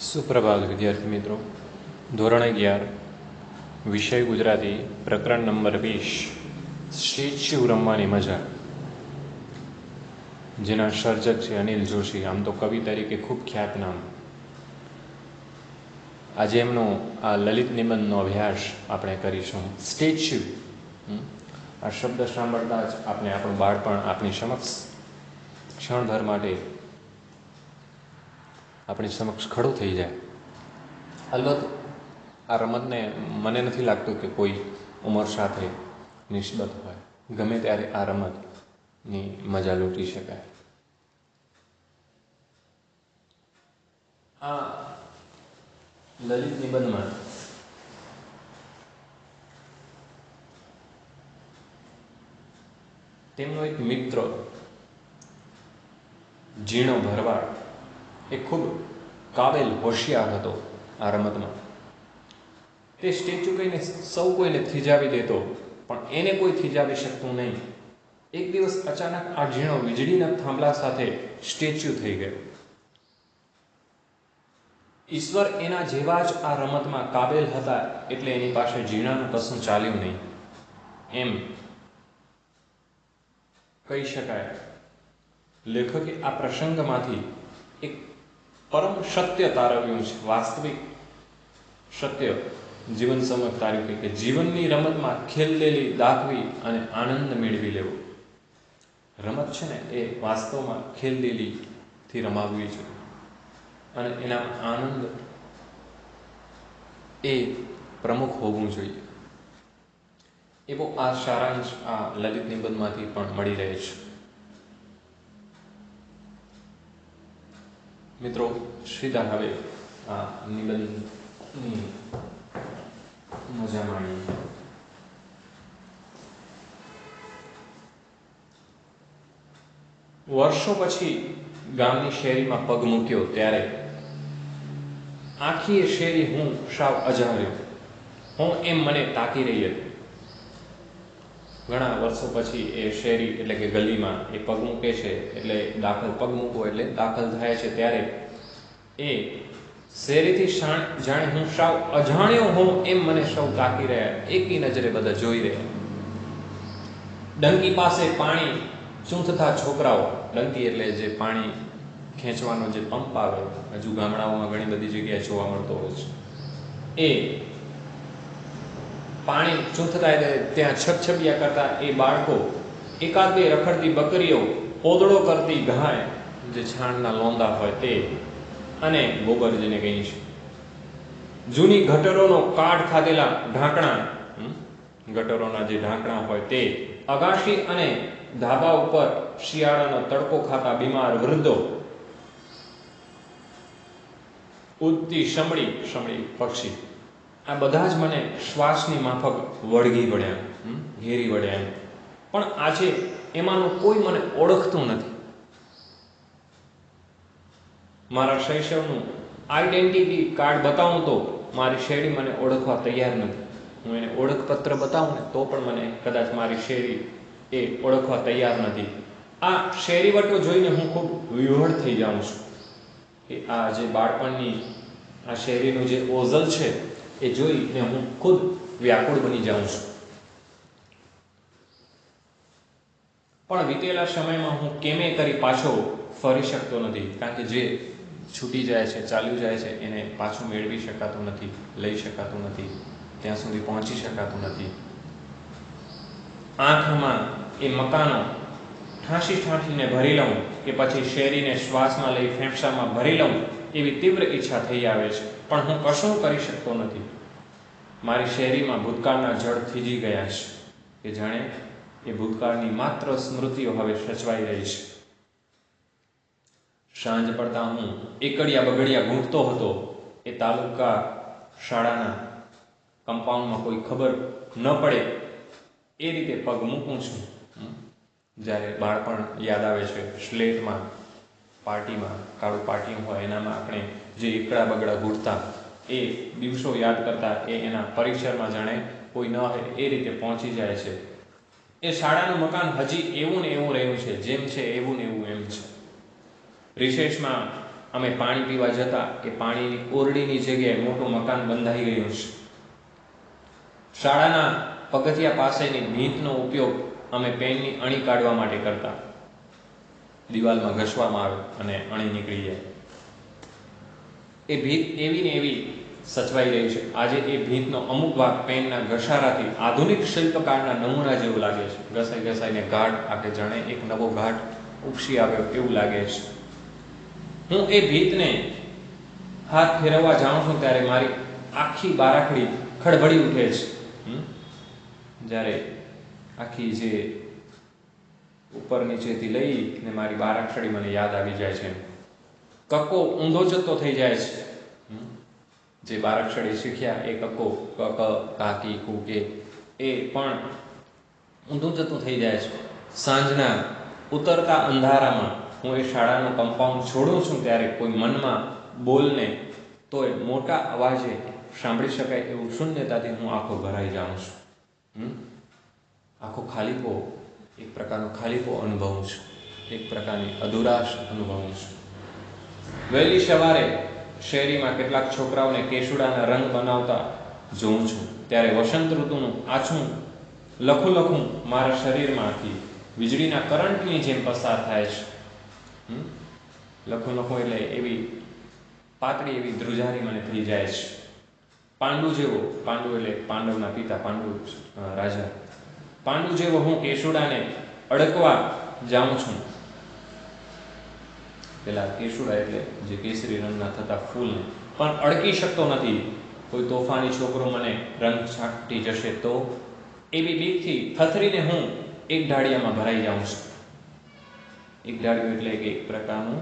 સુપ્રભાત, વિદ્યાર્થી મિત્રો. ધોરણ અગિયાર, વિષય ગુજરાતી, પ્રકરણ નંબર વીસ. સ્ટેચ્યુ રમવાની મજા. જેના સર્જક છે અનિલ જોશી. આમ તો કવિ તરીકે ખૂબ ખ્યાતનામ આજે એમનો આ લલિત નિબંધનો અભ્યાસ આપણે કરીશું. સ્ટેચ્યુ આ શબ્દ સાંભળતા જ આપણે આપણું બાળપણ આપણી સમક્ષ ક્ષણભર માટે આપણી સમક્ષ ખડું થઈ જાય. અલબત્ત, આ રમતને મને નથી લાગતું કે કોઈ ઉંમર સાથે નિસ્બત હોય. ગમે ત્યારે આ રમતની મજા લૂંટી શકાય. આ લલિત નિબંધમાં. તેમનો એક મિત્ર, ઝીણો ભરવાડ એ ખૂબ કાબેલ હોશિયાર હતો આ રમતમાં. તે સ્ટેચ્યુ કહીને સૌ કોઈને થીજાવી દેતો, પણ એને કોઈ થીજાવી શકતું નહીં. એક દિવસ અચાનક આ ઝીણો વીજળીના થાંભલા સાથે સ્ટેચ્યુ થઈ ગયો. ઈશ્વર એના જેવા જ આ રમતમાં કાબેલ હતા એટલે એની પાસે ઝીણાનું કશું ચાલ્યું નહીં. એમ કહી શકાય. લેખકે આ પ્રસંગમાંથી એક પરમ સત્ય તારવ્યું છે વાસ્તવિક સત્ય જીવન સમય તાર્યું કે જીવનની રમતમાં ખેલલેલી દાખવી અને આનંદ મેળવી લેવો રમત છે ને એ વાસ્તવમાં ખેલદેલીથી રમાવવી છે અને એના આનંદ એ પ્રમુખ હોવું જોઈએ એવો આ સારાંશ આ લલિત નિબંધમાંથી પણ મળી રહે છે મિત્રો, સીધા હવે આ નિબંધની મજા માણીએ વર્ષો પછી ગામની શેરીમાં પગ મૂક્યો ત્યારે આખી શેરી હું સાવ અજાણ્યો. હું એમ મને તાકી રહી હતી. ઘણા વર્ષો પછી એ શેરી એટલે કે ગલીમાં એ પગ મૂકે છે, એટલે દાખલ પગ મૂકવો એટલે દાખલ થાય છે ત્યારે એ શેરીથી જાણે હું સાવ અજાણ્યો હોઉં એમ મને સૌ તાકી રહ્યા, એકી નજરે બધા જોઈ રહ્યા. ડંકી પાસે પાણી ચૂંથતા છોકરાઓ, ડંકી એટલે જે પાણી ખેંચવાનો જે પંપ આવે, હજુ ગામડાઓમાં ઘણી બધી જગ્યાએ જોવા મળતો હોય છે. એ પાણી ચૂંથતા ત્યાં છપછપિયા કરતા એ બાળકો એકાદ બે રખડતી બકરીઓ ઓદળો કરતી ગાય જે છાણના લોંદા હોય તે અને ગોબર જેને કહીએ છીએ જૂની ગટરોનો કાઢ ખાધેલા ઢાંકણા ગટરોના જે ઢાંકણા હોય તે અગાશી અને ધાબા ઉપર શિયાળાનો તડકો ખાતા બીમાર વૃદ્ધો ઉડતી શમળી શમળી પક્ષી આ બધા જ મને શ્વાસની માફક વળગી વળ્યા ઘેરી વળ્યા એમ. પણ આજે એમાંનું કોઈ મને ઓળખતું નથી. મારા શૈશવનું આઈડેન્ટિટી કાર્ડ બતાવું તો મારી શેરી મને ઓળખવા તૈયાર નથી. હું એને ઓળખપત્ર બતાવું ને તો પણ મને કદાચ મારી શેરી એ ઓળખવા તૈયાર નથી. આ શેરી વટો જોઈને હું ખૂબ વિહળ થઈ જાઉં છું. કે આ જે બાળપણની, આ શેરીનું જે ઓઝલ છે એ જોઈને હું ખુદ વ્યાકુળ બની જાઉં છું પણ વીતેલા સમયમાં હું કેમે કરી પાછો ફરી શકતો નથી, કારણ કે જે છૂટી જાય છે, ચાલ્યું જાય છે, એને પાછું મેળવી શકાતું નથી, લઈ શકાતું નથી, ત્યાં સુધી પહોંચી શકાતું નથી. આંખમાં એ મકાનો ઠાંસી ઠાંસીને ભરી લઉં કે પછી શેરીને શ્વાસમાં લઈ ફેફસામાં ભરી લઉં એવી તીવ્ર ઈચ્છા થઈ આવે છે. પણ હું કશું કરી શકતો નથી. મારી શેરીમાં ભૂતકાળના જળ થીજી ગયા છે. કે જાણે એ ભૂતકાળની માત્ર સ્મૃતિઓ હવે સચવાઈ રહી છે. સાંજ પડતા હું એકડિયા બગડિયા ઘૂંટતો હતો. એ તાલુકા શાળાના કમ્પાઉન્ડમાં કોઈ ખબર ન પડે એ રીતે પગ મૂકું છું. જ્યારે બાળપણ યાદ આવે છે, સ્લેટમાં પાર્ટીમાં, કાળું પાર્ટી હોય, એનામાં આપણે જે એકડા બગડા ઘૂંટતા એ દિવસો યાદ કરતા, એ એના પરિસરમાં જાણે કોઈ ન હોય એ રીતે પહોંચી જાય છે. એ શાળાનું મકાન હજી એવું ને એવું રહ્યું છે, જેમ છે એવું ને એવું એમ છે. રિસેસમાં અમે પાણી પીવા જતા, એ પાણીની ઓરડીની જગ્યાએ મોટું મકાન બંધાઈ ગયું છે. શાળાના પગથિયા પાસેની ભીંતનો ઉપયોગ અમે પેનની અણી કાઢવા માટે કરતા. દિવાલમાં ઘસવામાં આવે અને અણી નીકળી જાય. એ ભીત એવી ને એવી સચવાઈ રહી છે. આજે એ ભીંતનો અમુક ભાગ પેનના ઘસારાથી આધુનિક શિલ્પકારના નમૂના જેવું લાગે છે. ઘસાઈ ઘસાઈને ઘાટ આખે જાણે એક નવો ઘાટ ઉપસી આવ્યો એવું લાગે છે. હું એ ભીતને હાથ ફેરવવા જાઉં છું ત્યારે મારી આખી બારાખડી ખડભડી ઉઠે છે? જ્યારે આખી જે ઉપર નીચેથી લઈ ને મારી બારાખડી મને યાદ આવી જાય છે. કક્કો ઊંધો જતો થઈ જાય છે? જે બારાક્ષરી શીખ્યા, એ કક્કો, ક ક કાકી કુકે એ પણ ઊંધું જતું થઈ જાય છે. સાંજના ઉતરતા અંધારામાં હું એ શાળાનું કમ્પાઉન્ડ છોડું છું ત્યારે કોઈ મનમાં બોલને તોય મોટા અવાજે સાંભળી શકાય એવું શૂન્યતાથી હું આખો ભરાઈ જાઉં છું? આખો ખાલીપો એક પ્રકારનો ખાલીપો અનુભવું છું. એક પ્રકારની અધુરાશ અનુભવું છું. વહેલી સવારે શેરીમાં કેટલાક છોકરાઓને કેસુડાના રંગ બનાવતા જોઉં છું. ત્યારે વસંત ઋતુનું આછું, લખું લખું મારા શરીરમાંથી વીજળીના કરંટની જેમ પસાર થાય છે? લખું લખું એટલે એવી પાતળી એવી ધ્રુજારી મને થઈ જાય છે. પાંડુ જેવો, પાંડુ એટલે પાંડવના પિતા, પાંડુ રાજા. પાંડુ જેવો હું કેસુડાને અડકવા જાઉં છું. પેલા કેસુડા એટલે જે કેસરી રંગના થતા ફૂલને, પણ અડકી શકતો નથી. કોઈ તોફાની છોકરો મને રંગ છાંટી જશે તો? એવી બીકથી થથરીને હું એક ઢાળિયામાં ભરાઈ જાઉં છું. એક ઢાળિયું એટલે કે એક પ્રકારનું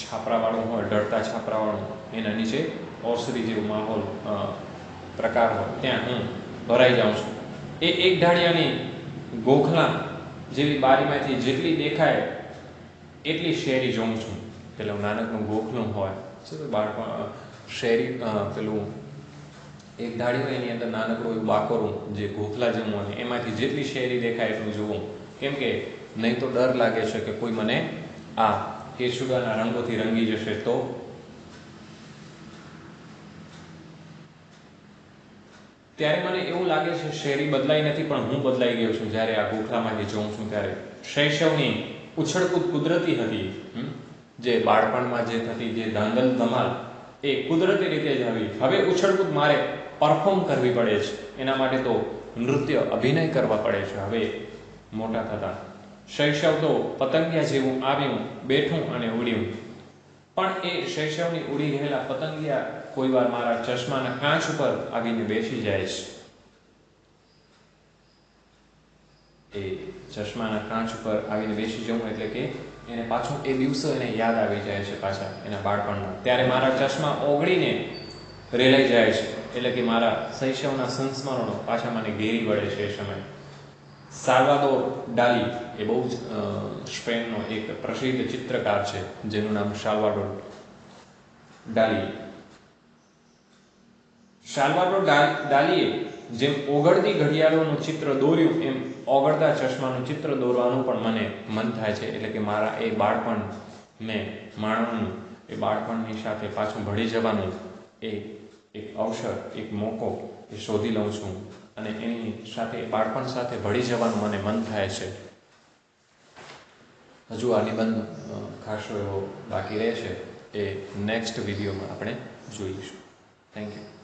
છાપરાવાળું હોય ઢળતા છાપરાવાળું. એના નીચે ઓસરી જેવો માહોલ પ્રકાર હોય. ત્યાં હું ભરાઈ જાઉં છું. એ એક ઢાળિયાની ગોખલા જેવી બારીમાંથી જેટલી દેખાય, એટલી શેરી જોઉં છું. પેલું નાનકનું ગોખલું હોય, શું બાળપણ શેરી પેલું એક ધાડી હોય એની અંદર નાનકડું એવું બાકોરું જે ગોખલા જેવું હોય એમાંથી જેટલી શેરી દેખાય એટલું જોવું કેમ કે નહીં તો ડર લાગે છે કે કોઈ મને આ કેસુડાના રંગોથી રંગી જશે તો ત્યારે મને એવું લાગે છે, શેરી બદલાઈ નથી, પણ હું બદલાઈ ગયો છું જ્યારે આ ગોખલામાંથી જોઉં છું ત્યારે. શૈશવની ઉછળકૂદ કુદરતી હતી જે બાળપણમાં જે થતી, જે દાંગલ ધમાલ, એ કુદરતી રીતે જ આવી. હવે ઉછળકૂદ મારે પરફોર્મ કરવી પડે છે. એના માટે તો નૃત્ય, અભિનય કરવા પડે છે. હવે મોટા થતા. શૈશવ તો પતંગિયા જેવું આવ્યું, બેઠું અને ઉડ્યું. પણ એ શૈશવની ઉડી રહેલા પતંગિયા કોઈ વાર મારા ચશ્માના કાચ ઉપર આવીને બેસી જાય છે એ ચશ્માના કાચ ઉપર આવીને બેસી જવું એટલે કે એને પાછું એ દિવસો એને યાદ આવી જાય છે પાછા એના બાળપણના ત્યારે મારા ચશ્મા ઓગળીને રેલાઈ જાય છે. એટલે કે મારા શૈશવના સંસ્મરણો પાછા મને ઘેરી વળે છે એ સમય. સાલ્વાદોર ડાલી એ બહુ જ સ્પેનનો એક પ્રસિદ્ધ ચિત્રકાર છે, જેનું નામ સાલ્વાડોર ડાલી. ડા- ડાલીએ જેમ ઓગળતી ઘડિયાળોનું ચિત્ર દોર્યું, એમ ઓગળતા ચશ્માનું ચિત્ર દોરવાનું પણ મને મન થાય છે. એટલે કે મારા એ બાળપણ મેં માણવાનું, એ બાળપણની સાથે પાછું ભળી જવાનું એ એક અવસર, એક મોકો એ શોધી લઉં છું. અને એની સાથે બાળપણ સાથે ભળી જવાનું મને મન થાય છે. હજુ આ નિબંધ ખાસો એવો બાકી રહે છે. એ નેક્સ્ટ વિડીયોમાં આપણે જોઈશું. Thank you